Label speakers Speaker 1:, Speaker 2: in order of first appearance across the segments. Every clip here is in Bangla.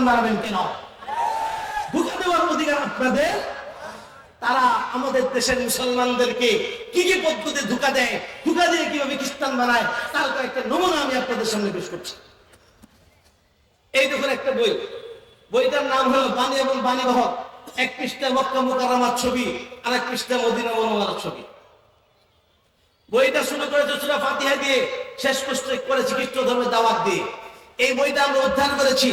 Speaker 1: খ্রিস্টান বানাবেন কেন? ধোকা দেওয়ার অধিকার আপনাদের? তারা আমাদের দেশের মুসলমানদেরকে কি কি পদ্ধতি ধোকা দেয়? ধোকা দিয়ে কীভাবে খ্রিস্টান বানায়? তার কয়েকটা নমুনা আমি আপনাদের সামনে পেশ করছি। এই দেখুন একটা বই। বইটার নাম হলো বাণী এবং বাণী বাহক এক পৃষ্ঠা মক্কা মুকাররমার ছবি আর এক পৃষ্ঠা মদিনা ছবি। বইটা শুরু করেছে সুরা ফাতিহা দিয়ে, শেষ করতে করেছি খ্রিস্ট ধর্মের দাওয়াত দিয়ে। এই বইটা আমরা উদ্ধার করেছি।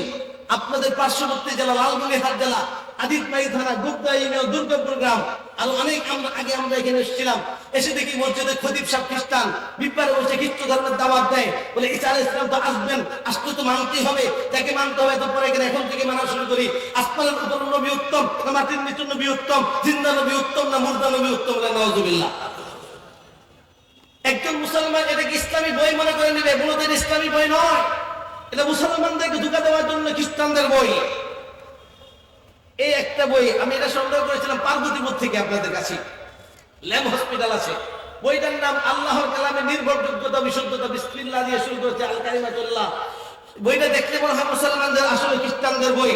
Speaker 1: আপনাদের পার্শ্ববর্তী জেলা লালমনিরহাট জেলা আদিতমাই থানা, গুপ্তা ইউনিয়ন, দুর্গাপুর গ্রাম, আর অনেক আমরা আগে আমরা এখানে এসেছিলাম। এসে দেখি মসজিদে খদিব সাহেব খ্রিস্টান বিপারে বসে খ্রিস্ট ধর্মের দাওয়াত দেয়। বলে, ঈসা আলাইহিস সালাম তো আসবেন, আসতে তো মানতেই হবে তাকে মানতে হবে তারপরে এখানে এখন থেকে মানা শুরু করি। আসমানের উপর নবী উত্তম, না মাটির নিচু নবী উত্তম, জিন্দা নবী উত্তম, না মুর্দা নবী উত্তম না নওয়াজুবিল্লাহ একজন মুসলমান এটাকে ইসলামী বই মনে করে নিবে মূলত ইসলামী বই নয়। এটা মুসলমানদেরকে ধোকা দেওয়ার জন্য খ্রিস্টানদের বই। এই একটা বই আমি এটা সংগ্রহ করেছিলাম পার্বতীপুর থেকে আপনাদের কাছে। ল্যাম হসপিটাল আছে। বইটার নাম আল্লাহর কালামে নির্ভরযোগ্যতা, বিশুদ্ধতা, বিসমিল্লাহ দিয়ে শুরু করেছে আল কারিমাতুল্লাহ বইটা দেখতে মনে হয় মুসলমানদের আসলে খ্রিস্টানদের বই।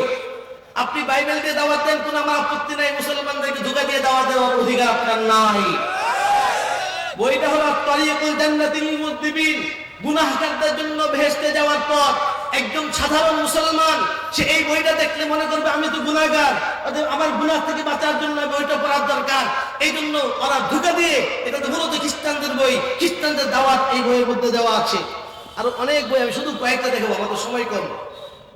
Speaker 1: আপনি বাইবেল দিয়ে দাওয়াত দেন, কোন আমার আপত্তি নাই, মুসলমানদেরকে ধোকা দিয়ে দাওয়াত দেওয়ার অধিকার আপনার নাই। বইটা হলো তরিকুল জান্নাতিল মুদ্দিবিন। গুনাহগারদের জন্য ভেস্তে যাওয়ার পর একজন সাধারণ মুসলমান, সে এই বইটা দেখলে মনে করবে, আমি তো অতএব আমার গুনাহ থেকে বাঁচার জন্য বইটা পড়ার দরকার। এই জন্য ওরা ধোকা দিয়ে, এটা তো মূলত খ্রিস্টানদের বই, খ্রিস্টানদের দাওয়াত এই বইয়ের মধ্যে দেওয়া আছে। আর অনেক বই, আমি শুধু কয়েকটা দেখাবো, আমাদের সময় কম।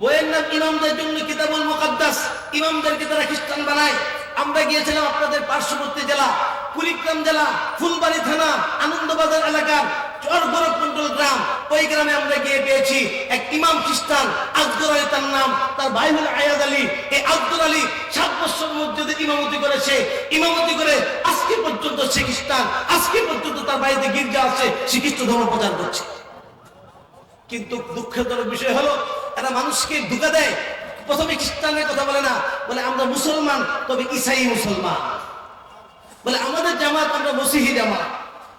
Speaker 1: বইয়ের নাম ইমামদের জন্য কিতাবুল মুকাদ্দাস। ইমামদেরকে তারা খ্রিস্টান বানায়। আমরা গিয়েছিলাম আপনাদের পার্শ্ববর্তী জেলা। কুড়িগ্রাম জেলা, ফুলবাড়ি থানা, আনন্দবাজার এলাকার খ্রিস্টান আজকে তার বাড়িতে গির্জা সে খ্রিস্ট ধর্ম প্রচার করছে। কিন্তু দুঃখজনক বিষয় হলো এরা মানুষকে ধোকা দেয়। প্রথমে খ্রিস্টানের কথা বলে না। বলে, আমরা মুসলমান, তবে ইসাই মুসলমান। বলে, আমাদের জামাত, আমরা মসিহি জামাত।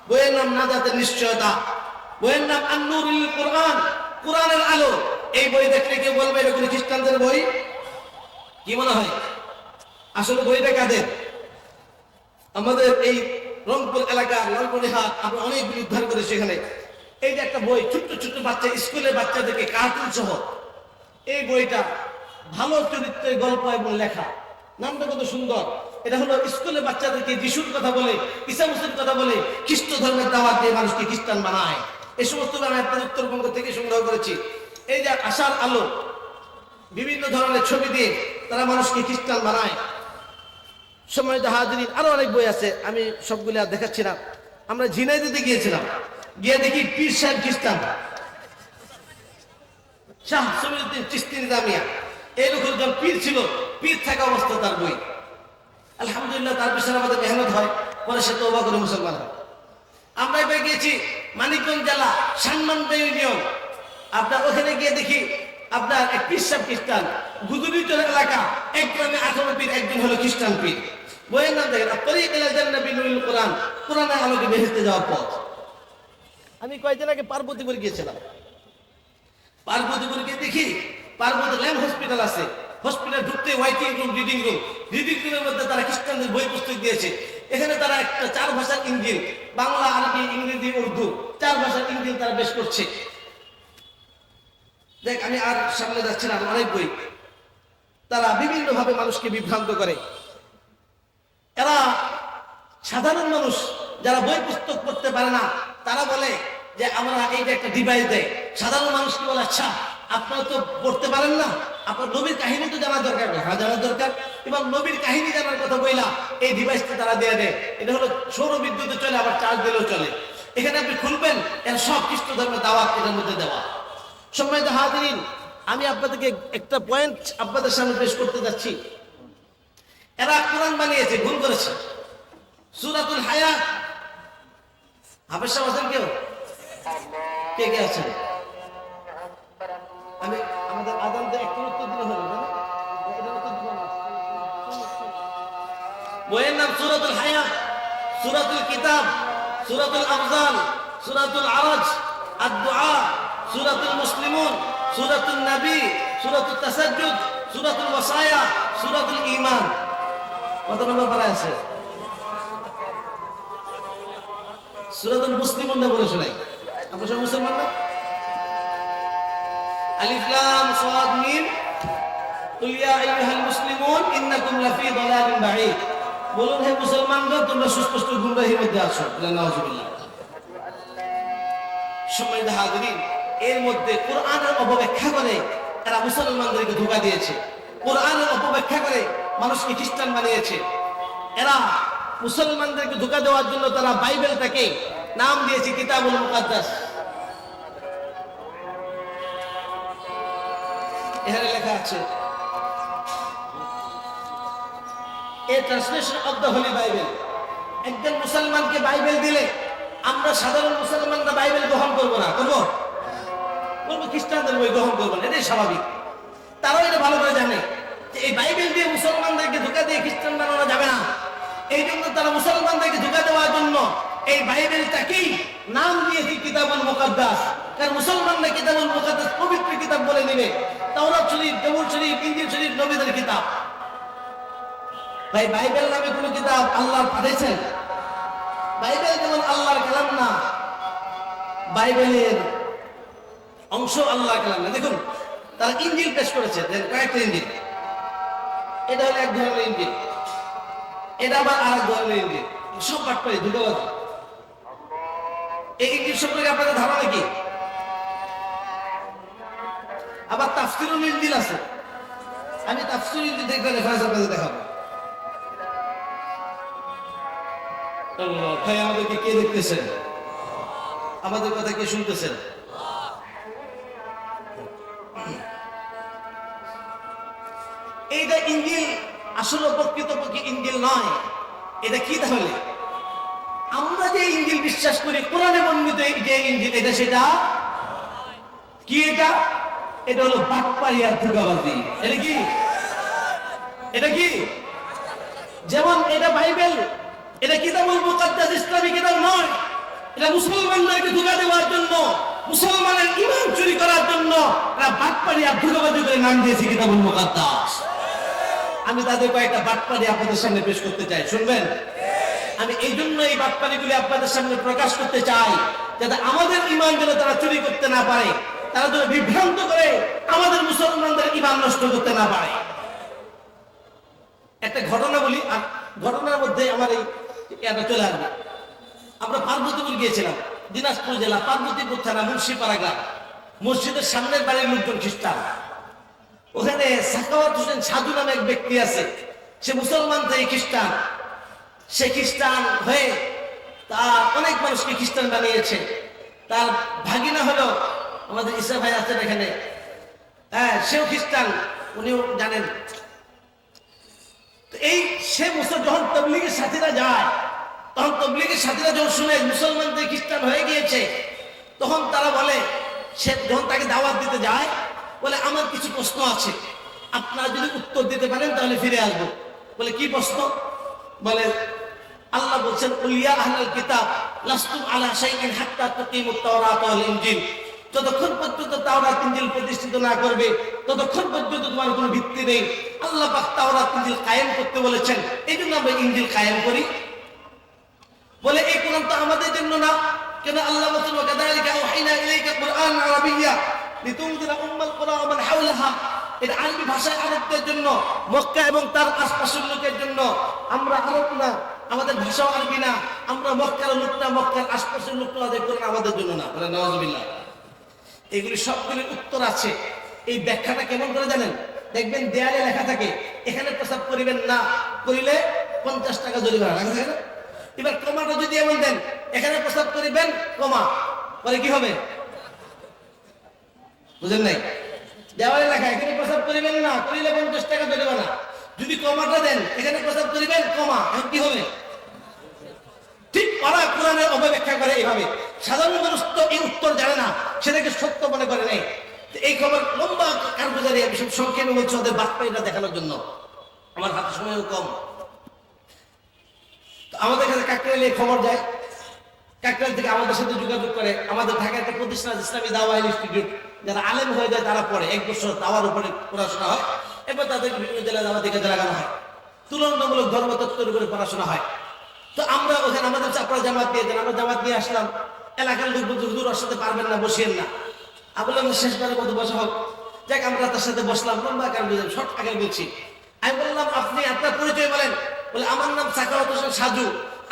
Speaker 1: বইয়ের নাম নাজাতের নিশ্চয়তা। বইয়ের নাম আন্নুরুল কোরআন, কোরআনের আলো। এই বই দেখলে কেউ বলবে, এটা কোনো খ্রিস্টানদের বই? কি মনে হয়? আসলে বইটা কাদের? আমাদের এই রংপুর এলাকা রংপুরি হাট আমরা অনেকগুলি উদ্ধার করি সেখানে এই যে একটা বই, ছোট্ট ছোট্ট বাচ্চা, স্কুলের বাচ্চাদেরকে কার্টুন সহ। এই বইটা ভালো চরিত্রের গল্প এবং লেখা। নামটা কত সুন্দর। এটা হলো স্কুলে বাচ্চাদেরকে যিশুর কথা বলে ঈসা মুসির কথা বলে, খ্রিস্ট ধর্মের দাওয়াত দিয়ে মানুষকে খ্রিস্টান বানায়। এই সমস্ত আমি আপনার উত্তরবঙ্গ থেকে সংগ্রহ করেছি। এই যে আশার আলো, বিভিন্ন ধরনের ছবি দিয়ে তারা মানুষকে খ্রিস্টান বানায়। সময় হাজিরিন, আরও অনেক বই আছে, আমি সবগুলি আর দেখাচ্ছি না। আমরা ঝিনাইদিতে গিয়েছিলাম। গিয়ে দেখি পীর সাহেব খ্রিস্টান। শাহ সমিউদ্দিন চিস্তি নিজামিয়া এই লোকের একজন পীর ছিল, পীর থাকা অবস্থা তার বই। আলহামদুলিল্লাহ, তার পিছনে আমাদের মেহনত হয়। পরে সে তৌবা করে মুসলমান হয়। আমরা এবার গিয়েছি মানিকগঞ্জ জেলা সানমান্দ ইউনিয়ন। আপনার ওখানে গিয়ে দেখি আপনার এক খ্রিস্টান খ্রিস্টান গুজুরিচর এলাকা, এক গ্রামে আঠারো পীর, একজন হলো খ্রিস্টান পীর। বইয়ের নাম দেখেন তরিক নবী নুরুল কোরআন কোরআনের আলোকে বেহেস্তে যাওয়ার পথ। আমি কয়েকদিন আগে পার্বতীপুর গিয়েছিলাম। পার্বতীপুর গিয়ে দেখি পার্বতী ল্যাম্প হসপিটাল আছে। হসপিটাল ঢুকতে waiting room, reading room. Reading রুমের মধ্যে তারা খ্রিস্টানদের বই পুস্তক দিয়েছে। এখানে তারা একটা, চার ভাষার ইঞ্জিন বাংলা, আরবি, ইংরেজি, উর্দু, চার ভাষার ইঞ্জিন তারা বেশ করছে। দেখ, আমি আর সামনে যাচ্ছি না অনেক বই। তারা বিভিন্ন ভাবে মানুষকে বিভ্রান্ত করে। এরা সাধারণ মানুষ, যারা বই পুস্তক পড়তে পারে না, তারা বলে যে, আমরা এইটা একটা ডিভাইস দেয়। সাধারণ মানুষকে বলে আচ্ছা আপনারা তো পড়তে পারেন না। আপনার নবীর কাহিনী তো জানা দরকার হ্যাঁ জানা দরকার। এবং নবীর কাহিনী জানার কথা বইলা এই ডিভাইসটা তারা দিয়ে দেয়। এটা হলো সৌর বিদ্যুতে চলে, আবার চার্জ দিলেও চলে। এখানে আপনি খুলবেন, এর সব খ্রিস্ট ধর্মের দাওয়াত এটার মধ্যে দেওয়া। সময় হাজিরিন, আমি আপনাদেরকে একটা পয়েন্ট আপনাদের সামনে পেশ করতে যাচ্ছি। এরা কোরআন বানিয়েছে, ভুল করেছে। সুরাতুল হায়াত হাফেজ সাহেব কেউ? কে কে আছেন? আমি আমাদের আদানতে একটু উত্তর দিলে হবে না দিব না। সুরাতুল হায়াত সুরাতুল কিতাব, সুরাতুল আফজাল, সুরাতুল আরাজ, আদ-দুআ, সুরাতুল মুসলিমুন সুরাতুল নবী সুরাতুল তাসাজ্জুদ আছে? সুরাতুল মুসলিম না বলে শোনাই আমরা সব মুসলমান না? আলিফ লাম, সাদ, মিম। কুল ইয়া আইয়ুহাল মুসলিমুন, ইন্নাকুম দালালিন বাঈদ। বলুন, হে মুসলমানগণ, তোমরা সুস্পষ্ট গুমরাহির মধ্যে আছো। নাউজুবিল্লাহ। সম্মানিত এর মধ্যে কোরআনের অপব্যাখ্যা করে এরা মুসলমানদেরকে ধোকা দিয়েছে। কোরআনের অপব্যাখ্যা করে মানুষকে খ্রিস্টান বানিয়েছে। এরা মুসলমানদেরকে ধোকা দেওয়ার জন্য তারা বাইবেলটাকে নাম দিয়েছে কিতাবুল মুকাদ্দাস। এখানে লেখা আছে, a translation of the holy Bible একজন মুসলমানকে বাইবেল দিলে, আমরা সাধারণ মুসলমানরা বাইবেল গ্রহণ করব না, করব? বলব খ্রিস্টানদের বই গ্রহণ করব না, এটাই স্বাভাবিক। তারাও এটা ভালো করে জানে যে এই বাইবেল দিয়ে মুসলমানদেরকে ধোকা দিয়ে খ্রিস্টান বানানো যাবে না। এই জন্য তারা মুসলমানদেরকে ধোকা দেওয়ার জন্য এই বাইবেলটাকেই নাম দিয়েছে কিতাবুল মুকাদ্দাস। কারণ মুসলমানরা কিতাবুল মুকাদ্দাস পবিত্র কিতাব বলে নেবে? তাওরাত শরীফ, জবুর শরীফ, ইঞ্জিল শরীফ, নবীদের কিতাব। ভাই, বাইবেল নামে কোন কিতাব আল্লাহ পাঠিয়েছেন বাইবেল যেমন আল্লাহর কালাম না, বাইবেলের অংশ আল্লাহর কালাম না। দেখুন, তারা ইঞ্জিল পেশ করেছে। কয়েকটা ইঞ্জিল। এটা হলো এক ধরনের ইঞ্জিল। এটা আবার আর এক ধরনের ইঞ্জিল। সব পাঠ পাই দুটো কথা এই ইঞ্জিল সম্পর্কে আপনাদের ধারণা কি? আবার তাফসিরুল ইঞ্জিল আছে। আমি তাফসির ইঞ্জিল দেখবেন রেফারেন্স আপনাদের দেখাবো। ভাই, আমাদেরকে কে দেখতেছেন? আমাদের কথা কে শুনতেছেন? এইটা ইঞ্জিল আসলে প্রকৃতপক্ষে ইঞ্জিল নয়। এটা কি তাহলে? আমরা যে ইঞ্জিল বিশ্বাস করি, কোরআনে বর্ণিত যে ইঞ্জিল এটা সেটা? কি এটা? এটা হলো বাটপাড়ি আর ধুকাবাজি। এটা কি? এটা কি? যেমন এটা বাইবেল, এটা কিতাবুল মুকাদ্দাস ইসলামী কিতাব নয়। এটা মুসলমানদেরকে ধোকা দেওয়ার জন্য, মুসলমানের ইমান চুরি করার জন্য এরা বাটপাড়ি আর ধুকাবাজি করে নাম দিয়েছে কিতাবুল মুকাদ্দাস। আমি তাদের কয়েকটা বাটপাড়ি আপনাদের সামনে পেশ করতে চাই, শুনবেন? আমি এই জন্য এই বাটপাড়িগুলি আপনাদের সামনে প্রকাশ করতে চাই, যাতে আমাদের ইমান যেন তারা চুরি করতে না পারে। তারা যেন বিভ্রান্ত করে আমাদের মুসলমানদের ইমান নষ্ট করতে না পারে। একটা ঘটনা বলি, আর ঘটনার মধ্যে আমার এই চলে আসবে। আমরা পার্বতীপুর গিয়েছিলাম, দিনাজপুর জেলা, পার্বতীপুর থানা, মুন্সিপাড়া গ্রাম। মসজিদের সামনের বাড়ির লোকজন খ্রিস্টান। ওখানে সাকাওয়াত হোসেন সাধু নামে এক ব্যক্তি আছে, সে মুসলমান থেকে খ্রিস্টান। সে খ্রিস্টান হয়ে তার অনেক মানুষকে খ্রিস্টান বানিয়েছে। তার ভাগিনা হলো আমাদের ইসা ভাই আছেন এখানে। হ্যাঁ সেও খ্রিস্টান, উনিও জানেন। এই সে মুসল যখন তবলিগের সাথীরা যায়, তখন তবলিগের সাথীরা যখন শুনে মুসলমানদের খ্রিস্টান হয়ে গিয়েছে, তখন তারা বলে, সে যখন তাকে দাওয়াত দিতে যায়, বলে, আমার কিছু প্রশ্ন আছে। আপনারা যদি উত্তর দিতে পারেন, তাহলে ফিরে আসব। বলে, কি প্রশ্ন? বলে, আল্লাহ বলছেন উলিয়া আহলাল কিতাব, লাস্তুম আলা শাইইন হাত্তা তুকিমুত তাওরাত যতক্ষণ পর্যন্ত তাওরাত, ইনজিল প্রতিষ্ঠিত না করবে, ততক্ষণ পর্যন্ত তোমার কোনো ভিত্তি নেই। আল্লাহ পাক তাওরাত, ইনজিল কায়েম করতে বলেছেন। এই জন্য আমরা ইনজিল কায়েম করি। বলে, এই কোরআন তো আমাদের জন্য না। কেন আল্লাহ বলছেন আওহাইনা ইলাইকা কুরআন লিতুনজিরা উম্মাল ওয়া মান হাওলাহা এটা আরবি ভাষায় আরবদের জন্য, মক্কা এবং তার আশপাশের লোকের জন্য। আমরা আরব না, আমাদের ভাষাও আরবি না। আমরা মক্কার লোক না, মক্কার আশপাশের লোক না আমাদের জন্য না। নওয়াজবিল্লাহ এগুলি সবগুলির উত্তর আছে। এই ব্যাখ্যাটা কেমন করে জানেন? দেখবেন দেয়ালে লেখা থাকে, এখানে প্রস্তাব করিবেন না, করিলে পঞ্চাশ টাকা জরিমানা। এবার কমাটা যদি এমন দেন, এখানে প্রস্তাব করিবেন, কমা। পরে কি হবে? বুঝেন নাই? দেওয়ালে লেখা, এখানে প্রস্তাব করিবেন না, করিলে পঞ্চাশ টাকা জরিমানা। যদি কমাটা দেন, এখানে প্রস্তাব করিবেন, কমা। এখন কি হবে? ঠিক ওরা কোরআনের অপব্যাখ্যা করে এইভাবে সাধারণ মানুষ তো এই উত্তর জানে না, সেটাকে সত্য মনে করে নেই এই খবর লম্বা কারগুজারি সব সংক্ষেপে বলছি ওদের বাটপাইটা দেখানোর জন্য। আমার হাতে সময়ও কম। আমাদের কাছে কাকরাইলে এই খবর যায় কাকরাইল থেকে আমাদের সাথে যোগাযোগ করে। আমাদের ঢাকা একটা প্রতিষ্ঠান ইসলামী দাওয়া ইনস্টিটিউট। যারা আলেম হয়ে যায়, তারা পড়ে। এক বছর দাওয়ার উপরে পড়াশোনা হয়। এবার তাদেরকে বিভিন্ন জেলায় আমাদের কাজে লাগানো হয়। তুলনামূলক ধর্মতত্ত্বের উপরে পড়াশোনা হয়। তো আমরা ওখানে আমাদের আপনারা জামাত দিয়ে দেন, আমরা জামাত নিয়ে আসলাম। এলাকার লোক বলতে হুজুর ওর সাথে পারবেন না, বসিয়েন না। আমি বললাম শেষবারের মতো বসা হোক। যাক, আমরা তার সাথে বসলাম, লম্বা আকার বুঝলাম শর্ট আগে বলছি আমি বললাম, আপনি আপনার পরিচয় বলেন। বলে, আমার নাম সাকাওয়াত হোসেন সাজু।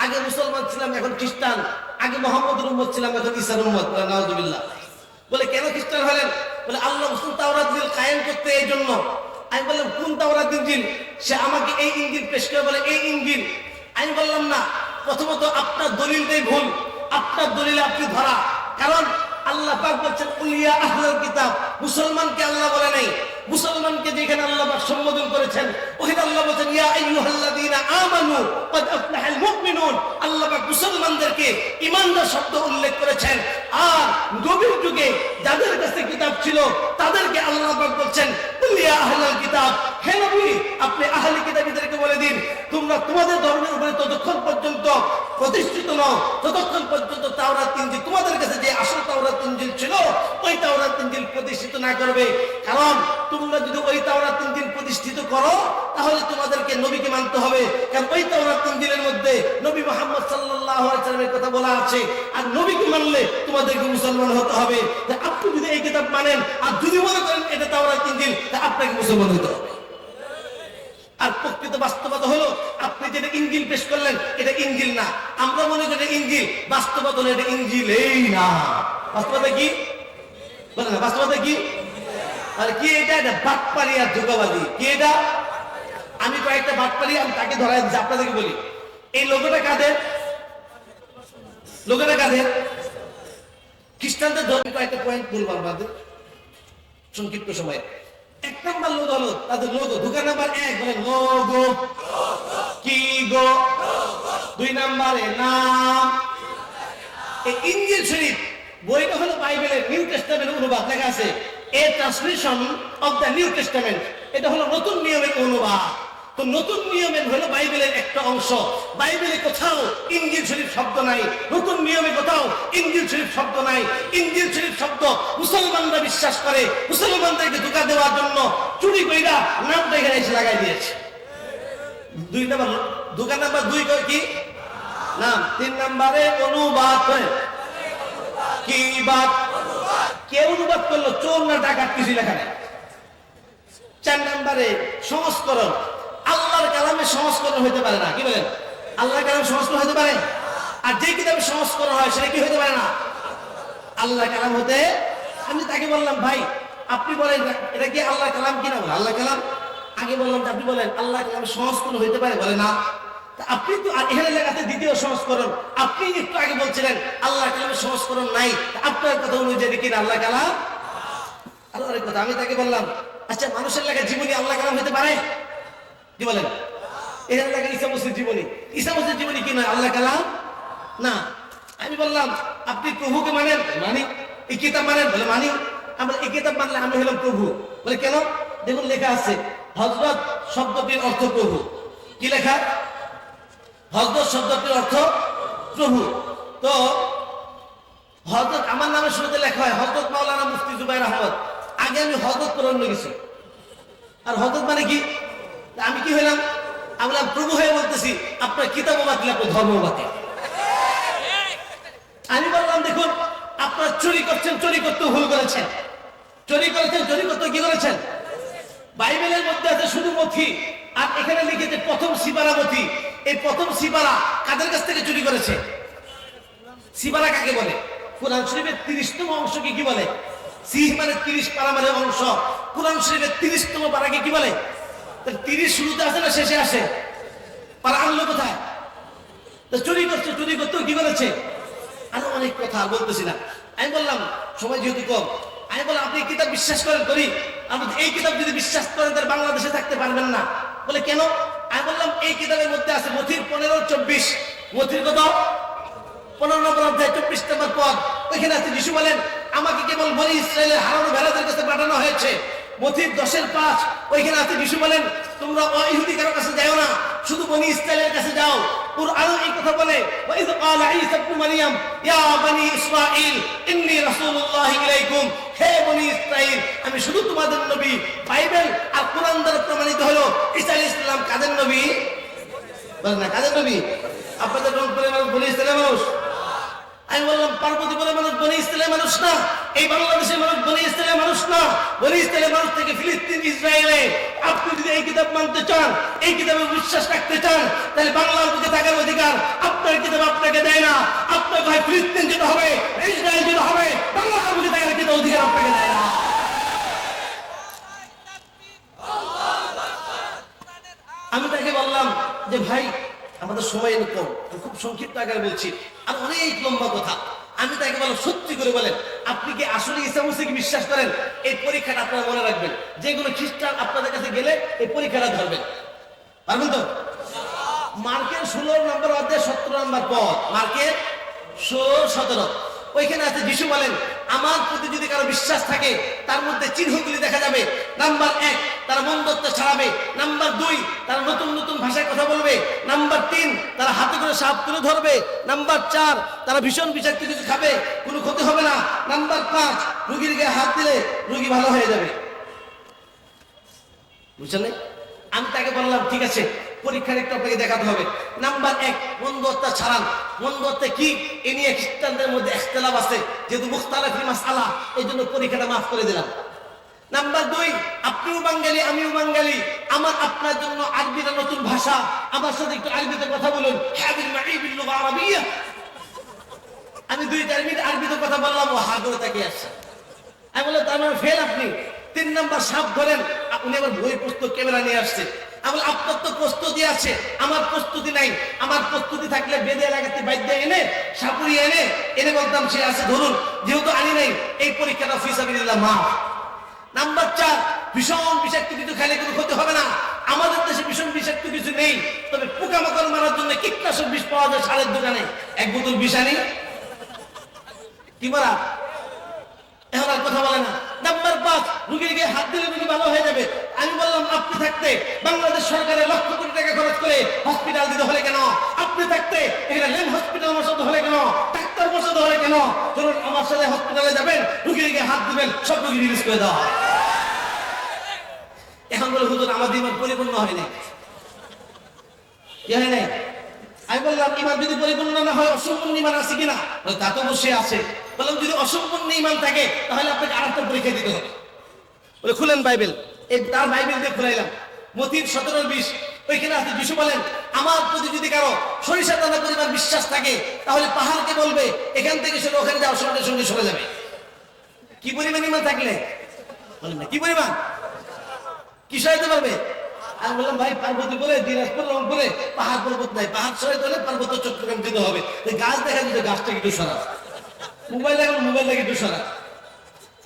Speaker 1: আগে মুসলমান ছিলাম, এখন খ্রিস্টান। আগে মোহাম্মদ উম্মদ ছিলাম, এখন ইসার উম্মদ নওয়াজুবিল্লাহ বলে, কেন খ্রিস্টান হলেন? বলে, আল্লাহ মুসলিম তাওরাত দিল কায়েম করতে এই জন্য। আমি বললাম, কোন তাওরাত দিন সে আমাকে এই ইঞ্জিল পেশ করে বলে, এই ইঞ্জিল আমি বললাম না, প্রথমত আপনার দলিলটাই ভুল। আপনার দলিলে আপনি ধরা। কারণ আল্লাহ পাক বলছেন, উলিয়া আহলাল কিতাব। মুসলমানকে আল্লাহ বলে নাই। মুসলমানকে যেখানে আল্লাহ পাক সম্বোধন করেছেন, ওখানে আল্লাহ বলছেন, ইয়া আইয়ুহাল্লাযীনা আমানু ক্বাদ আফলাহাল মুমিনুন। আল্লাহ পাক মুসলমানদেরকে ঈমানদার শব্দ উল্লেখ করেছেন। আর নবীর যুগে যাদের কাছে কিতাব ছিল, তাদেরকে আল্লাহ বলছেন কিতাব। হে নবী, আপনি আহলি কিতাবীদেরকে বলে দিন, তোমরা তোমাদের ধর্মের উপরে ততক্ষণ পর্যন্ত প্রতিষ্ঠিত নও। ততক্ষণ পর্যন্ত তাওরাত দিন তোমাদের কাছে যে আসল তাওরাত দিন ছিল, ওই তাওরাত দিন প্রতিষ্ঠিত না করবে। কারণ তোমরা যদি ওই তাওরাত ইনজিল প্রতিষ্ঠিত করো, তাহলে তোমাদেরকে নবীকে মানতে হবে। কারণ ওই তাওরাত ইনজিলের মধ্যে নবী মোহাম্মদ সাল্লামের কথা বলা আছে। আর নবীকে মানলে তোমাদেরকে মুসলমান হতে হবে। আপনি যদি এই কিতাব মানেন, আর যদি মনে করেন এটা তাওরাত ইনজিল, তা আপনাকে মুসলমান হতে হবে। আর প্রকৃত বাস্তবতা হলো, আপনি যেটা ইঞ্জিল পেশ করলেন, এটা ইঞ্জিল না। আমরা মনে করি ইঞ্জিল বাস্তবতা হলো এটা ইঞ্জিল এই না। বাস্তবতা কি? বাস্তবতা কি? কি এটা? এটা বাটপারি আর কি এটা? আমি কয়েকটা বাটপারি আমি তাকে ধরাই দিচ্ছি, আপনাদেরকে বলি। এই লোকটা কাদের? লোকটা কাদের? খ্রিস্টানদের ধর্মে কয়েকটা পয়েন্ট বলব আমাদের সংক্ষিপ্ত সময়ে। এক নাম্বার লোক হলো তাদের লোগো দোকান নাম্বার এক বলে লোগো কি গো? দুই নাম্বারে নাম। এই ইঞ্জিল শরীফ বইটা হলো বাইবেলের নিউ টেস্টামেন্ট অনুবাদ, লেখা আছে। A translation of the new testament এটা হলো নতুন নিয়মের অনুবাদ। তো নতুন নিয়মের হলো বাইবেলের একটা অংশ। বাইবেলে কোথাও ইঞ্জিল শরীফ শব্দ নাই। নতুন নিয়মে কোথাও ইঞ্জিল শরীফ শব্দ নাই। ইঞ্জিল শরীফ শব্দ মুসলমানরা বিশ্বাস করে। মুসলমানদেরকে ধোকা দেওয়ার জন্য চুরি কইরা নামটা এখানে এসে লাগাই দিয়েছে। দুই নাম্বার দোকান নাম্বার দুই কয় কি? নাম। তিন নাম্বারে অনুবাদ কি বাদ কে অনুবাদ করল, চোর না ডাকাত কিছু লেখা নেই। চার নাম্বারে সংস্করণ। আল্লাহর কালামে সংস্করণ হইতে পারে না, কি বলেন? আল্লাহর কালামে সংস্করণ হতে পারে? আর যে কিতাবে সংস্করণ হয়, সেটা কি হইতে পারে না? আল্লাহ কালাম হতে আমি তাকে বললাম, ভাই, আপনি বলেন, এটা কি আল্লাহ কালাম কিনা বলে? আল্লাহ কালাম, আগে বললাম আপনি বলেন আল্লাহ কালাম সংস্করণ হইতে পারে? বলে, না। আপনি তো এখানে লেখাতে দ্বিতীয় সংস্করণ। আপনি একটু আগে বলছিলেন আল্লাহ কালামের সংস্করণ নাই। আপনার কথা অনুযায়ী কিনা আল্লাহ কালাম? আল্লাহর কথা, আমি তাকে বললাম আচ্ছা মানুষের লেখা জীবনী আল্লাহ কালাম হতে পারে? কি বলেন? এখানে লেখা ঈসা মসির জীবনী। ঈসা মসির জীবনী কি নয় আল্লাহ কালাম? না। আমি বললাম, আপনি প্রভুকে মানেন? মানি। এই কিতাব মানেন? বলে, মানি। আমরা এই কিতাব মানলে আমি হলাম প্রভু। বলে, কেন? দেখুন, লেখা আছে হজরত শব্দটির অর্থ প্রভু। কি লেখা? হজরত শব্দটির অর্থ প্রভু। তো হজরত, আমার নামে শুরুতে লেখা হয়, হজরত মাওলানা মুফতি জুবাইর আহমদ। আগে আমি হজরত করে অন্য গেছি আর হজরত মানে কি? আমি কি হইলাম? আমি প্রভু হয়ে বলতেছি, আপনার কিতাব বাতিল, আপনার ধর্ম বাতিল। আমি বললাম, দেখুন, আপনার চুরি করছেন, চুরি করতে ভুল করেছেন। চুরি করেছেন, চুরি করতে কি করেছেন? বাইবেলের মধ্যে আছে শুধু মথি, আর এখানে লিখেছে প্রথম সিপারা এই প্রথম সিপারা কাদের কাছ থেকে চুরি করেছে? সিপারা কাকে বলে? কোরআন শরীফের তিরিশতম অংশকে কি বলে? সিহ মানে তিরিশ পারা মানে অংশ। কোরআন শরীফের তিরিশতম পারাকে কি বলে? তিরিশ শুরুতে আসে না শেষে আসে? পারা আনলো কোথায়? চুরি করছে, চুরি করতেও কি করেছে আরও অনেক কথা বলতেছি না আমি বললাম, সময় যেহেতু কম, আমি বললাম, আপনি কিতাব বিশ্বাস করেন করি? আপনি এই কিতাব যদি বিশ্বাস করেন, তাহলে বাংলাদেশে থাকতে পারবেন না। বলে কেন? আমি বললাম, এই কিতাবের মধ্যে আছে মথির পনেরো, চব্বিশ। মথির কত? পনেরো নম্বর অধ্যায়, চব্বিশ নম্বর পদ। ওইখানে আছে, যিশু বলেন, আমাকে কেবল বলি ইসরায়েলের হারানো ভেড়াদের কাছে পাঠানো হয়েছে। মথির দশের পাঁচ, ওইখানে আছে যিশু বলেন, তোমরা ইহুদি কারও কাছে যাও না, শুধু বনি ইসরায়েলের কাছে যাও। কুরআনও এই কথা বলে ওয়াইদ ক্বালা ঈসা ইবনে মারইয়াম ইয়া বনি ইসরাঈল, ইন্নী রাসূলুল্লাহ ইলাইকুম, হে বনি ইসরাঈল, আমি শুধু তোমাদের নবী। বাইবেল আর কোরআন দ্বারা প্রমাণিত হলো, ঈসা আলাইহিস সালাম কাদের নবী? বলেন না, কাদের নবী? আপনাদের রংপুরের মানুষ, বনি ইসরায়েলের মানুষ? আমি বললাম পার্বতী বলে মানুষ, বনি ইসরায়েলের মানুষ না। এই বাংলাদেশের মানুষ বনি ইসরায়েলের মানুষ না। বনি ইসরায়েলের মানুষ থেকে ফিলিস্তিন, ইসরায়েলে। আপনি যদি এই কিতাব মানতে চান, এই কিতাবে বিশ্বাস রাখতে চান, তাহলে বাংলার বুকে থাকার অধিকার আপনার কিতাব আপনাকে দেয় না। আপনার ভাই ফিলিস্তিন যেতে হবে, ইসরায়েল যেতে হবে, বাংলার বুকে থাকার কিতাব অধিকার আপনাকে দেয় না। আমি তাকে বললাম যে, ভাই, আমাদের সময় কম, খুব সংক্ষিপ্ত আকারে বলছি। আর অনেক লম্বা কথা। আমি তাকে বললাম, সত্যি করে বলেন, আপনি কি আসলে ইসা মুসিকে বিশ্বাস করেন? এই পরীক্ষাটা আপনারা মনে রাখবেন। যে কোনো খ্রিস্টান আপনাদের কাছে গেলে এই পরীক্ষাটা ধরবেন। পারবেন তো? মার্কের ষোলো নম্বর অধ্যায় সতেরো নম্বর পদ মার্কের ষোলো, সতেরো। ওইখানে আছে, যিশু বলেন, আমার প্রতি যদি কারও বিশ্বাস থাকে, তার মধ্যে চিহ্নগুলি দেখা যাবে। নাম্বার এক তারা মন্দত্ব ছাড়াবে। নাম্বার দুই, তারা নতুন নতুন ভাষায় কথা বলবে। নাম্বার তিন, তারা হাতে করে সাপ তুলে ধরবে। নাম্বার চার, তারা ভীষণ বিষাক্ত কিছু খাবে। কোনো ক্ষতি হবে না। নাম্বার পাঁচ, রুগীর গায়ে হাত দিলে রুগী ভালো হয়ে যাবে। বুঝলেন আমি তাকে বললাম, ঠিক আছে, পরীক্ষার একটু আপনাকে দেখাতে হবে। নাম্বার এক মন্দ হত্যা ছাড়ান। মন্দ হত্যা কি? এ নিয়ে খ্রিস্টানদের মধ্যে একতলাপ আছে। যেহেতু মুখতালাফি মাসালা এই জন্য পরীক্ষাটা মাফ করে দিলাম। নাম্বার দুই আপনিও বাঙালি আমিও বাঙালি। আমার আপনার জন্য আরবিটা নতুন ভাষা। আমার সাথে একটু আরবিতে কথা বলুন। আমি দুই চার আরবিতে কথা বললাম ও হা করে তাকিয়ে আসছে আমি বললাম তার মানে ফেল আপনি? তিন নাম্বার সাপ ধরেন উনি আবার বই পুস্তক ক্যামেরা নিয়ে আসছে। আমি বললাম, আপনার তো প্রস্তুতি আছে আমার প্রস্তুতি নাই। আমার প্রস্তুতি থাকলে বেঁধে লাগাতে বাধ্য এনে সাপুরি এনে এনে বলতাম সে আছে। ধরুন যেহেতু আনি নাই এই পরীক্ষাটা ফিস আমি দিলাম মা নাম্বার চার, ভীষণ বিষাক্ত কিছু খেলে কোনো ক্ষতি হবে না। আমাদের দেশে ভীষণ বিষাক্ত কিছু নেই। তবে পোকামাকড় মারার জন্য কীটনাশক বিষ পাওয়া যায় সারের দোকানে। এক বোতল বিষ আনি। কি মারা? এখন আর কথা বলে না। নাম্বার পাঁচ রুগীর গিয়ে হাত দিলে রুগী ভালো হয়ে যাবে। আমি বললাম, আপনি থাকতে বাংলাদেশ সরকারের লক্ষ কোটি টাকা খরচ করে হসপিটাল দিতে হলে কেন? আপনি থাকতে এখানে ল্যান্ড হসপিটাল বসাতে হলে কেন? ডাক্তার বসাতে হলে কেন? ধরুন, আমার সাথে হসপিটালে যাবেন রুগীর গিয়ে হাত দিবেন, সব রুগী রিলিজ করে দেওয়া এখন বলে, হুজুর আমাদের ইমান পরিপূর্ণ হয় নাই কি হয় নাই? আমি বললাম ইমান যদি পরিপূর্ণ না হয়, অসম্পূর্ণ ইমান আছে কিনা? তা তো অবশ্যই আছে। বললাম, যদি অসম্পূর্ণ ইমান থাকে, তাহলে আপনাকে আরেকটা পরীক্ষা দিতে হবে। বলে, খুলেন বাইবেল। এই তার বাইবেল দিয়ে খুলাইলাম। মতির সতেরো বিশ, ওইখানে আছে, যিশু বলেন, আমার প্রতি যদি কারও সরিষা দানা পরিমাণ বিশ্বাস থাকে, তাহলে পাহাড়কে বলবে, এখান থেকে সরে, ওখানে যাওয়ার সঙ্গে সঙ্গে সরে যাবে। কি পরিমাণ ইমান থাকলে? বলেন না, কি পরিমাণ? কি সহায়তা পারবে আমি বললাম ভাই পার্বতী বলে, দিনাজপুর, রংপুরে পাহাড় পর্বত নাই, পাহাড় সহায়তা হলে পার্বত্য চট্টগ্রাম দিতে হবে। গাছ দেখা দিতে গাছটা একটু সরা মোবাইল লাগানো মোবাইল লাগে একটু সরা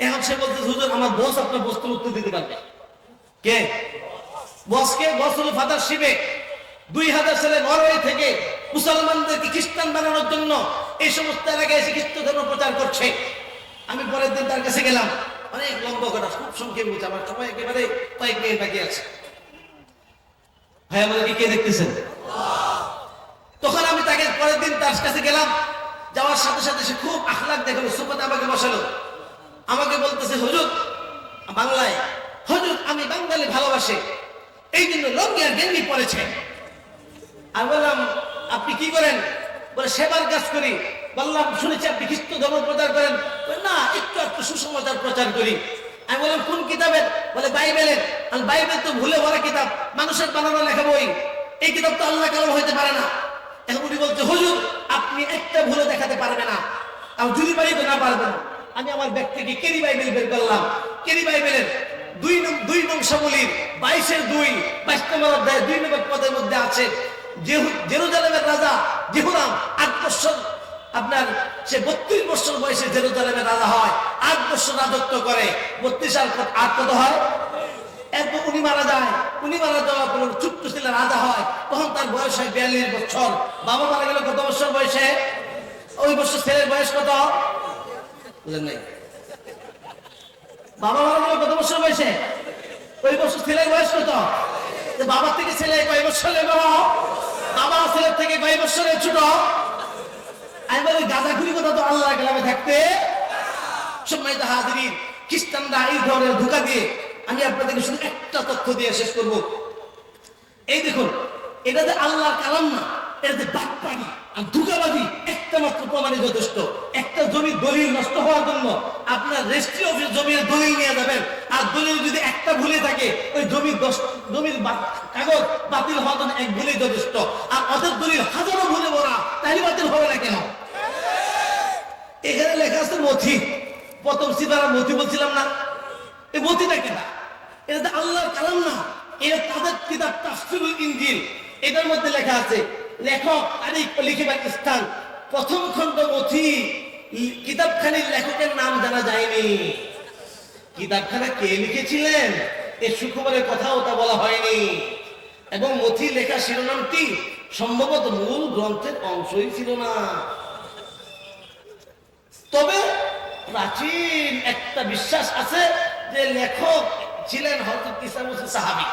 Speaker 1: এখন সে বলতে হুজুর, আমার বস আপনার বস্তুর উত্তর দিতে পারবে। কে? বসকে বস হলো ফাদার শিবে। দুই হাজার সালে নরওয়ে থেকে মুসলমানদেরকে খ্রিস্টান বানানোর জন্য এই সমস্ত এলাকায় এসে খ্রিস্ট ধর্ম প্রচার করছে। আমি পরের দিন তার কাছে গেলাম। অনেক লম্বা কথা, খুব সংক্ষেপ আমার সময় একেবারে কয়েক মিনিট বাকি আছে। ভাই, আমাদেরকে কে দেখতেছেন? তখন আমি তাকে পরের দিন তার কাছে গেলাম, যাওয়ার সাথে সাথে সে খুব আখলাক দেখাল সুপাতে আমাকে বসালো। আমাকে বলতেছে, হুজুর, বাংলায়, হুজুর, আমি বাঙালি ভালোবাসে। এই জন্য লঙ্গি আর গেঞ্জি পড়েছে আমি বললাম, আপনি কি করেন? বলে, সেবার কাজ করি। বললাম, শুনেছি আপনি খ্রিস্ট ধর্ম প্রচার করেন। না, একটু একটু সুসমাচার প্রচার করি। আমি বললাম, কোন কিতাবের? বলে বাইবেলের। আমি বাইবেল তো ভুলে ভরা কিতাব। মানুষের বানানো লেখা বই। এই কিতাব তো আল্লাহ কালাম হইতে পারে না। এখন উনি বলছে, হুজুর, আপনি একটা ভুলে দেখাতে পারবে না। আমি যদি পারি তো না পারবে না। আমি আমার ব্যাগ থেকে কেরি বাইবেল বের করলাম। কেরি বাইবেলের দুই দুই বংশাবলীর বাইশের দুই, বাইশ নম্বর অধ্যায় দুই নম্বর পদের মধ্যে আছে, জেহু- জেরুজালেমের রাজা জেহুরাম আট বছর আপনার সে বত্রিশ বছর বয়সে জেরুজালেমের রাজা হয়, আট বছর রাজত্ব করে। বত্রিশ আর আট কত হয়? এরপর উনি মারা যায়। উনি মারা যাওয়ার পর ছোট্ট ছেলে রাজা হয়। তখন তার বয়স হয় বিয়াল্লিশ বছর। বাবা মারা গেল কত বছর বয়সে? ওই বছর ছেলের বয়স কত? বুঝলেন নাই। বাবা মারা গেল কত বছর বয়সে? ওই বছর ছেলের বয়স কত? যে বাবার থেকে ছেলে কয় বছর বড়? বাবা ছেলের থেকে কয় বছরের ছোট? আমি বলি গাঁজাখুরি কথা তো আল্লাহ কালামে থাকতে। সম্মানিত হাজির খ্রিস্টানরা এই ধরনের ধোকা দিয়ে আমি আপনাদেরকে শুধু একটা তথ্য দিয়ে শেষ করব। এই দেখুন, এটা যে আল্লাহর কালাম না, এটা যে বাটপাড়ি আর ধোকাবাজি একটা মাত্র প্রমাণে যথেষ্ট। একটা জমির দলিল নষ্ট হওয়ার জন্য আপনার রেজিস্ট্রি অফিস জমির দলিল নিয়ে যাবেন। আর দলিল যদি একটা ভুলে থাকে, ওই জমির দশ, জমির কাগজ বাতিল হওয়ার জন্য এক ভুলেই যথেষ্ট। আর ওদের দলিল হাজারো ভুলে ভরা তাই বাতিল হবে না কেন? এখানে লেখা আছে মথি প্রথম সিফারা মথি বলছিলাম না? এই মথিটা কেনা এটা আল্লাহর কালাম না। এটা তাদের কিতাব তাফসিরুল ইনজিল। এটার মধ্যে লেখা আছে লেখক ও লিখিবার স্থান। প্রথম খণ্ড মথি কিতাবখানির লেখকের নাম জানা যায়নি। কিতাবখানা কে লিখেছিলেন? এ সুখবরের কথাও তা বলা হয়নি। এবং মথি লেখা শিরোনামটি সম্ভবত মূল গ্রন্থের অংশই ছিল না। তবে প্রাচীন একটা বিশ্বাস আছে যে লেখক ছিলেন হযরত ঈসা মুসা সাহাবী।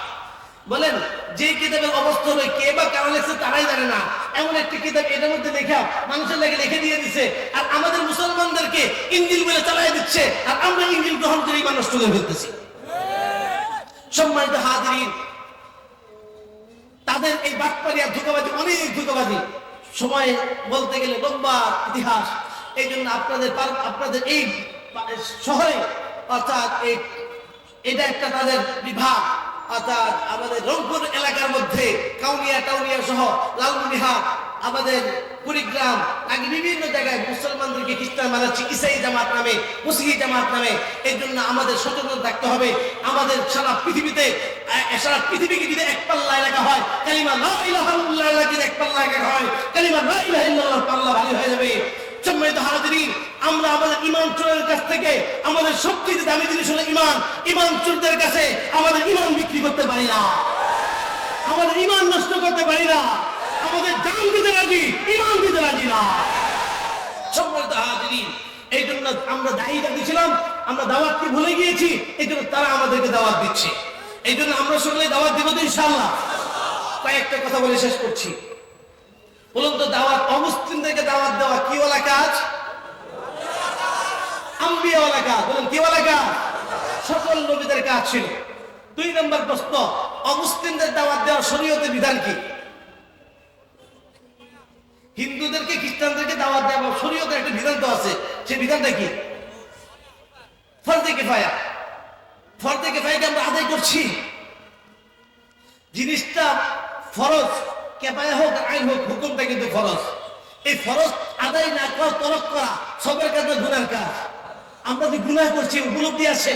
Speaker 1: বলেন যে কিতাবের অবস্থা হলো, কে বা কারা লেখছে তারাই জানে না। এমন একটি কিতাব এটার মধ্যে লেখা, মানুষের লাগে লিখে দিয়ে দিছে। আর আমাদের মুসলমানদেরকে ইঞ্জিল বলে চালাই দিচ্ছে। আর আমরা ইঞ্জিল গ্রহণ করে মানুষ তুলে ফেলতেছি। সম্মানিত হাজিরিন, তাদের এই বাটপারি আর ধোকাবাজি, অনেক ধোকাবাজি। সময় বলতে গেলে লম্বা ইতিহাস। এই জন্য আপনাদের আপনাদের এই শহরে অর্থাৎ এটা একটা তাদের বিভাগ। আমাদের রংপুর এলাকার মধ্যে, কাউনিয়া টাউনিয়া সহ লালমনিহাট আমাদের কুড়িগ্রাম, আগে বিভিন্ন জায়গায় মুসলমানদেরকে খ্রিস্টান বানাচ্ছে, ইসাই জামাত নামে মুসলিম জামাত নামে, এই জন্য আমাদের সচেতন থাকতে হবে। আমাদের সারা পৃথিবীতে সারা পৃথিবীকে যদি এক পাল্লায় হয়, কালিমা লা ইলাহা ইল্লাল্লাহ এক হয়, কালিমা পাল্লা ভারী হয়ে যাবে সম্মানিত হাজিরিন আমরা আমাদের ইমান চোরের কাছ থেকে আমাদের সবচেয়ে দামি জিনিস হলো ইমান। ইমান চোরদের কাছে আমাদের ইমান বিক্রি করতে পারি না। আমাদের ইমান নষ্ট করতে পারি না। আমাদের জান দিতে রাজি, ইমান দিতে রাজি না। এই জন্য আমরা দায়ীটা দিয়েছিলাম আমরা দাওয়াতকে ভুলে গিয়েছি, এই জন্য তারা আমাদেরকে দাওয়াত দিচ্ছে। এই জন্য আমরা সকলে দাওয়াত দিব তো ইনশাল্লাহ কয়েকটা কথা বলে শেষ করছি। বলুন তো, দাওয়াত অমুসলিমদেরকে দাওয়াত দেওয়া কি ওলা কাজ? আম্বিয়াওয়ালা কাজ বলুন কি ওলা কাজ সকল নবীদের কাজ ছিল। দুই নম্বর প্রশ্ন, অমুসলিমদের দাওয়াত দেওয়া শরীয়তের বিধান কি? হিন্দুদেরকে, খ্রিস্টানদেরকে দাওয়াত দেওয়া শরীয়তের একটা বিধান তো আছে। সেই বিধানটা কি? ফর্দে কেফায়া। ফর্দে কেফায়াকে আমরা আদায় করছি। জিনিসটা ফরজ কেপায়া হোক আইন হোক, হুকুমটা কিন্তু ফরজ। এই ফরজ আদায় না করা, তরক করা সবের কাছে গুনার কাজ। আমরা যে গুনাহ করছি উপলব্ধি আছে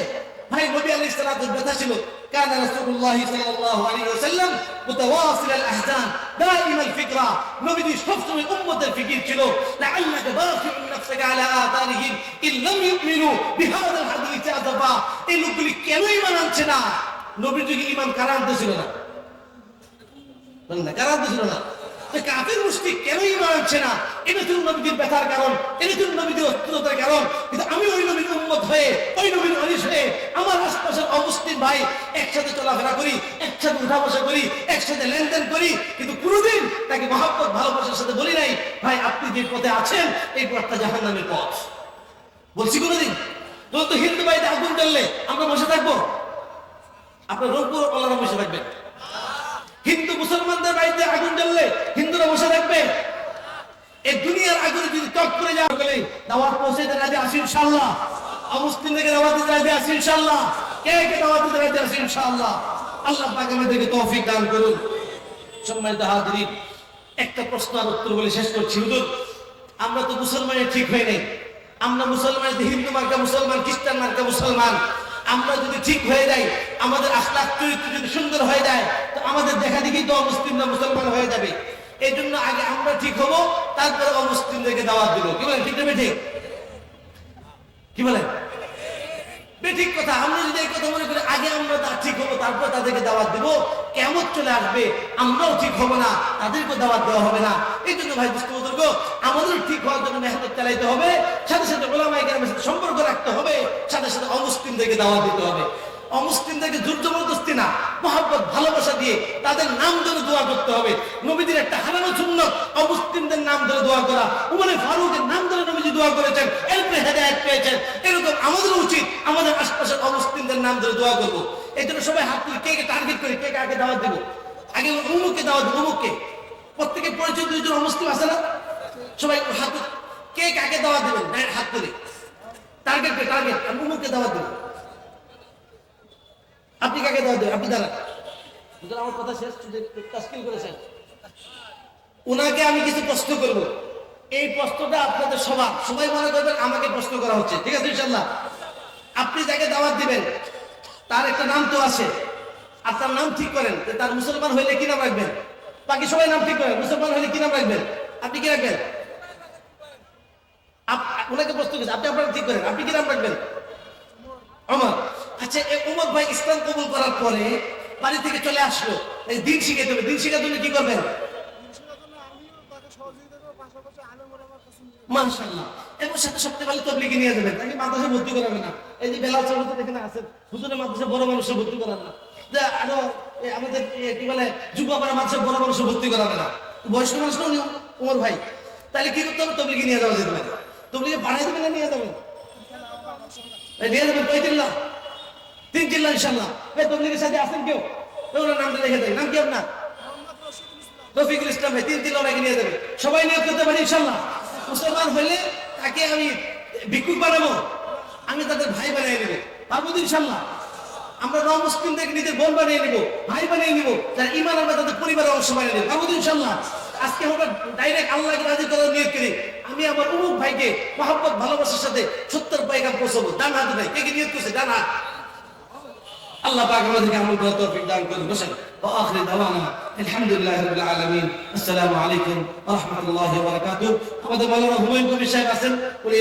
Speaker 1: ভাই নবী আলাইহিস সালাতু ব্যথা ছিল كان رسول الله صلى الله عليه وسلم متواصل الاحزان دائم الفكره নবীজি সবসময় উম্মতের ফিকির ছিল لعلك باخع نفسك على آثارهم إن لم يؤمنوا بهذا الحديث أسفا এই লোকগুলি কেন ইমান আনছে না নবীর যুগে ইমান কারা আনতেছিল না বলেন না কারা ছিল না যে আনছে না? ব্যথার কারণ কারণ। আমি ওই হয়ে, ওই আমার আশপাশের ভাই একসাথে চলাফেরা করি, একসাথে করি, একসাথে লেনদেন করি, কিন্তু কোনোদিন তাকে সাথে বলি নাই, ভাই, আপনি যে পথে আছেন, এই পথটা বলছি হিন্দু আগুন আমরা বসে থাকব? আপনার রোগপুর আল্লাহরা বসে থাকবেন। হিন্দু মুসলমানদের বাড়িতে আগুন জ্বললে হিন্দুরা বসে থাকবে? এই দুনিয়ার আগুনে যদি টক করে যাওয়া গেলে দাওয়াত পৌঁছে দিতে রাজি আসি ইনশাল্লাহ অমুসলিমদেরকে দাওয়াত দিতে রাজি আসি ইনশাল্লাহ কে কে দাওয়াত দিতে রাজি আসি ইনশাল্লাহ আল্লাহ পাক আমাদেরকে তৌফিক দান করুন। সম্মানিত হাজিরিন, একটা প্রশ্ন আর উত্তর বলে শেষ করছি। হুজুর, আমরা তো মুসলমানের ঠিক হয়ে নেই। আমরা মুসলমান হিন্দু মার্কা মুসলমান, খ্রিস্টান মার্কা মুসলমান আমরা যদি ঠিক হয়ে যাই, আমাদের আখলাখ চরিত্র যদি সুন্দর হয়ে যায়, তো আমাদের দেখা দেখি তো অমুসলিমরা মুসলমান হয়ে যাবে। এই জন্য আগে আমরা ঠিক হব, তারপরে অমুসলিমদেরকে দাওয়াত দিল কি বলেন, ঠিক না ঠিক কি বলেন? বেঠিক কথা, আমরা যদি এই কথা মনে করি, আগে আমরা তার ঠিক হব, তারপর তাদেরকে দাওয়াত দেবো কেমন চলে আসবে, আমরাও ঠিক হব না তাদেরকে দাওয়াত দেওয়া হবে না। এই জন্য ভাই বুজুর্গ, আমাদের ঠিক হওয়ার জন্য মেহনত চালাইতে হবে, সাথে সাথে ওলামাই গ্রামের সাথে সম্পর্ক রাখতে হবে, সাথে সাথে অমুসলিমদেরকে দাওয়াত দিতে হবে। অমুসলিমদেরকে জোর জবরদস্তি না, মহাব্বত, ভালোবাসা দিয়ে তাদের নাম ধরে দোয়া করতে হবে। নবীদের একটা হারানো সুন্নত, অমুসলিমদের নাম ধরে দোয়া করা। উমরে ফারুকের নাম ধরে নবীজি দোয়া করেছেন এরপরে হেদায়ত পেয়েছেন, এরকম আমাদের উচিত আমাদের আশপাশের অমুসলিমদের নাম ধরে দোয়া করব। এই জন্য সবাই হাত তুলে কে কে টার্গেট করে, কে কে আগে দাওয়াত দেবো? আগে অমুককে দাওয়াত দেবো অমুককে প্রত্যেকে পরিচয় দুইজন অমুসলিম আছে না? সবাই হাত কে কাকে দাওয়াত দেবেন? হাত তুলে। টার্গেট টার্গেট আমি অমুককে দাওয়াত দেবো। দাওয়াত দেবেন আপনি দাঁড়ান। আমার কথা শেষ তাস্কিল করেছেন। ওনাকে আমি কিছু প্রশ্ন করব। এই প্রশ্নটা আপনাদের সবার। সবাই মনে করবেন আমাকে প্রশ্ন করা হচ্ছে ঠিক আছে ইনশাল্লাহ আপনি যাকে দাওয়াত দিবেন তার একটা নাম তো আছে। আর তার নাম ঠিক করেন যে তার মুসলমান হইলে কি নাম রাখবেন? বাকি সবাই নাম ঠিক করেন মুসলমান হইলে কি নাম রাখবেন? আপনি কি রাখবেন? ওনাকে প্রশ্ন করছি আপনি আপনার ঠিক করেন আপনি কি নাম রাখবেন? অমর। আচ্ছা উমর ভাই ইসলাম কবুল করার পরে বাড়ি থেকে চলে আসলো। দিন শিখাতে হবে। দিন শিখার জন্য কি করবেন? এবং সাথে নিয়ে যাবেন। তাকে ভর্তি করাবে না। এই যে বড় ভর্তি আরও আমাদের কি বলে মাদ্রাসা বড় ভর্তি না। বয়স্ক উমর ভাই? তাহলে কি নিয়ে বাড়াই দেবেন না, নিয়ে যাবেন? নিয়ে তিন চিল্লা ইনশাল্লাহ ভাই তবলিগের সাথে আছেন কেউ? ওনার নামটা লিখে দেয় নাম কি আপনার? রফিকুল ইসলাম ভাই, তিন ওনাকে নিয়ে যাবে। সবাই নিয়োগ করতে পারি ইনশাল্লাহ। মুসলমান হইলে তাকে আমি ভিক্ষুক বানাবো। আমি তাদের ভাই বানিয়ে নেব। পারব তো ইনশাল্লাহ। আমরা ন মুসলিমদেরকে নিজের বোন বানিয়ে নিব, ভাই বানিয়ে নিব, যারা ইমান আমরা তাদের পরিবারের অংশ বানিয়ে নেব। তো ইনশাল্লাহ। আজকে আমরা ডাইরেক্ট আল্লাহকে রাজি করার নিয়োগ করি। আমি আমার উমুক ভাইকে মহাব্বত, ভালোবাসার সাথে সত্তর পাইকাম পৌঁছাবো। ডান হাতে ভাই, কে কে নিয়োগ করছে? ডান হাত। আল্লাহ পাক আমাদেরকে আমল করার তৌফিক দান করুন বসেন। ওয়া আখিরি দাওয়ানা। আলহামদুলিল্লাহি রাব্বিল আলামিন। আসসালামু আলাইকুম ওয়া রাহমাতুল্লাহি ওয়া বারাকাতুহু। আমাদের মাওলানা হুমায়ুন কবির সাহেব আছেন। উনি